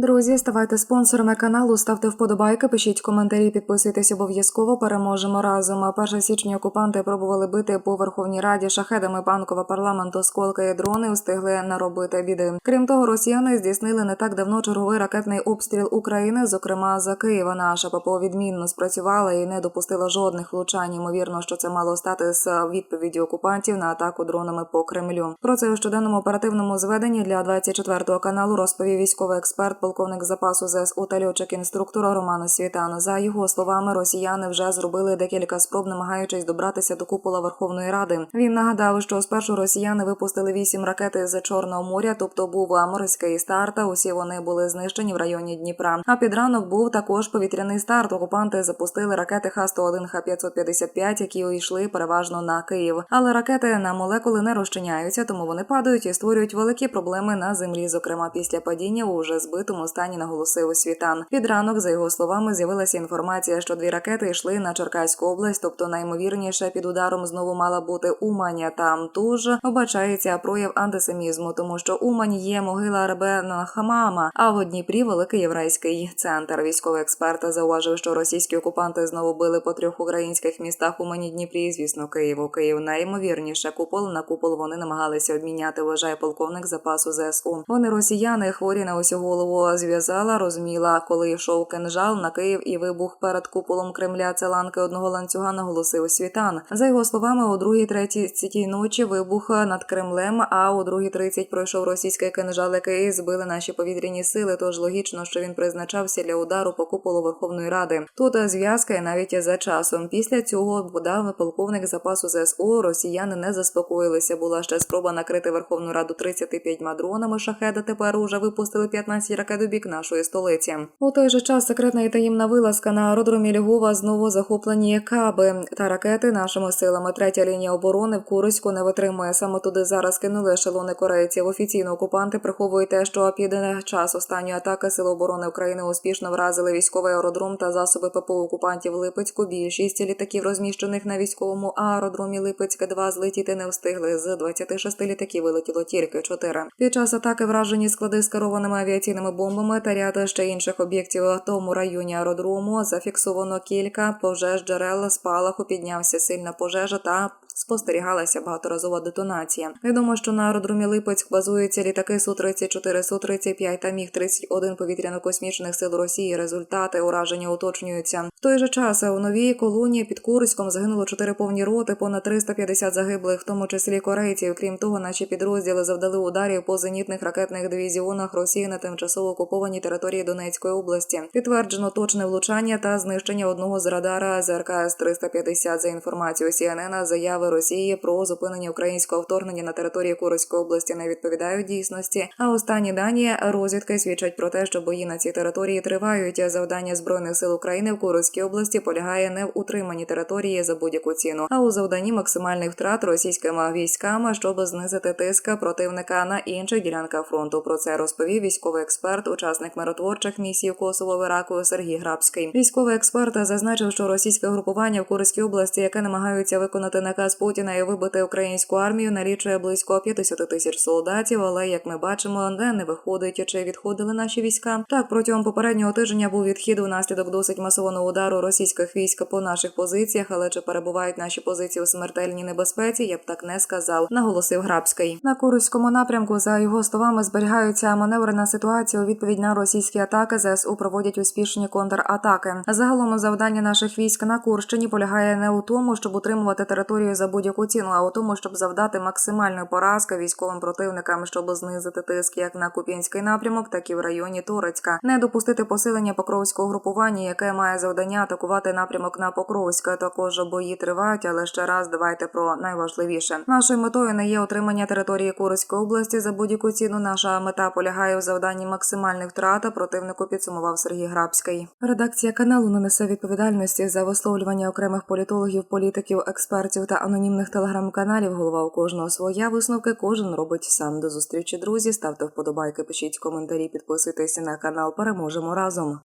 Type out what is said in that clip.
Друзі, ставайте спонсорами каналу, ставте вподобайки, пишіть коментарі, підписуйтесь обов'язково. Переможемо разом. А 1 січня окупанти пробували бити по Верховній Раді шахедами банкова парламенту, осколки і дрони встигли наробити біди. Крім того, росіяни здійснили не так давно черговий ракетний обстріл України, зокрема за Києва. Наша ППО відмінно спрацювала і не допустила жодних влучань. Ймовірно, що це мало стати з відповіді окупантів на атаку дронами по Кремлю. Про це у щоденному оперативному зведенні для 24 каналу розповів військовий експерт, полковник запасу ЗСУ та льотчик інструктора Романа Світана. За його словами, росіяни вже зробили декілька спроб, намагаючись добратися до купола Верховної Ради. Він нагадав, що спершу росіяни випустили вісім ракет з Чорного моря, тобто був морський старт. а Усі вони були знищені в районі Дніпра. А під ранок був також повітряний старт. Окупанти запустили ракети Х-101, Х-555, які увійшли переважно на Київ. Але ракети на молекули не розчиняються, тому вони падають і створюють великі проблеми на землі. Зокрема, після падіння у вже збитому стані наголосив Світан. Під ранок, за його словами, з'явилася інформація, що дві ракети йшли на Черкаську область, тобто наймовірніше під ударом знову мала бути Умань. Там туж обачається прояв антисемізму, тому що Умань є могила Ребена Хамама. А в Дніпрі великий єврейський центр. Військовий експерт зауважив, що російські окупанти знову били по трьох українських містах Умані Дніпрі. Звісно, Києву. Київ наймовірніше купол на купол вони намагалися обміняти. Вважає полковник запасу ЗСУ. Вони росіяни хворі на усю голову зв'язала, розуміла, коли йшов кинжал на Київ і вибух перед куполом Кремля. Це ланки одного ланцюга наголосив світан. За його словами, третій цій ночі вибух над Кремлем. А другій тридцять пройшов російський кинжал, який збили наші повітряні сили. Тож логічно, що він призначався для удару по куполу Верховної Ради. Тут зв'язка і навіть за часом. Після цього подав полковник запасу ЗСУ. Росіяни не заспокоїлися. Була ще спроба накрити Верховну Раду 35 дронами. Шахеда тепер уже випустили 15 ракет у бік нашої столиці. У той же час секретна і таємна вилазка на аеродромі Львова знову захоплені каби та ракети нашими силами. Третя лінія оборони в Курську не витримує. Саме туди зараз кинули ешелони корейців. Офіційно окупанти приховують те, що під час останньої атаки Сили оборони України успішно вразили військовий аеродром та засоби ППО окупантів Липецьку. Більшість літаків, розміщених на військовому аеродромі Липецька 2 злетіти не встигли. З 26 літаків вилетіло тільки 4. Під час атаки вражені склади з керованими авіаційними бомбами та ряд ще інших об'єктів у тому районі аеродрому. Зафіксовано кілька пожеж джерел спалаху. Піднявся сильна пожежа та спостерігалася багаторазова детонація. Відомо, що на аеродромі Липецьк базуються літаки Су-34, Су-35 та Міг-31 повітряно-космічних сил Росії. Результати ураження уточнюються. В той же час у новій колонії під Курськом загинуло чотири повні роти, понад 350 загиблих, в тому числі корейців. Крім того, наші підрозділи завдали ударів по зенітних ракетних дивізіонах Росії на тимчасово окупованій території Донецької області. Підтверджено точне влучання та знищення одного з радара ЗРК С-350. За інформацією CNN, заяви Росії про зупинення українського вторгнення на території Курської області не відповідають дійсності. А останні дані розвідки свідчать про те, що бої на цій території тривають. Завдання збройних сил України в Курській області полягає не в утриманні території за будь-яку ціну, а у завданні максимальних втрат російськими військами, щоб знизити тиск противника на інших ділянках фронту. Про це розповів військовий експерт, учасник миротворчих місій у Косово в Іраку Сергій Грабський. Військовий експерт зазначив, що російське групування в Курській області, яке намагаються виконати наказ Путіна і вибити українську армію, налічує близько 50 тисяч солдатів. Але як ми бачимо, де не виходить чи відходили наші війська. Так протягом попереднього тижня був відхід унаслідок досить масованого удару російських військ по наших позиціях, але чи перебувають наші позиції у смертельній небезпеці, я б так не сказав, наголосив Грабський. На Курському напрямку, за його словами, зберігаються маневрена ситуація у відповідь на російські атаки. ЗСУ проводять успішні контратаки. Загалом завдання наших військ на Курщині полягає не у тому, щоб утримувати територію за будь-яку ціну, а у тому, щоб завдати максимальної поразки військовим противникам, щоб знизити тиск як на Куп'янський напрямок, так і в районі Турецька, не допустити посилення покровського групування, яке має завдання атакувати напрямок на Покровська. Також бої тривають, але ще раз давайте про найважливіше. Нашою метою не є отримання території Курської області за будь-яку ціну. Наша мета полягає у завданні максимальних втрат. Противнику підсумував Сергій Грабський. Редакція каналу не несе відповідальності за висловлювання окремих політологів, політиків, експертів та анонімних телеграм-каналів. Голова у кожного своя висновки кожен робить сам. До зустрічі, друзі. Ставте вподобайки, пишіть коментарі, підписуйтесь на канал. Переможемо разом.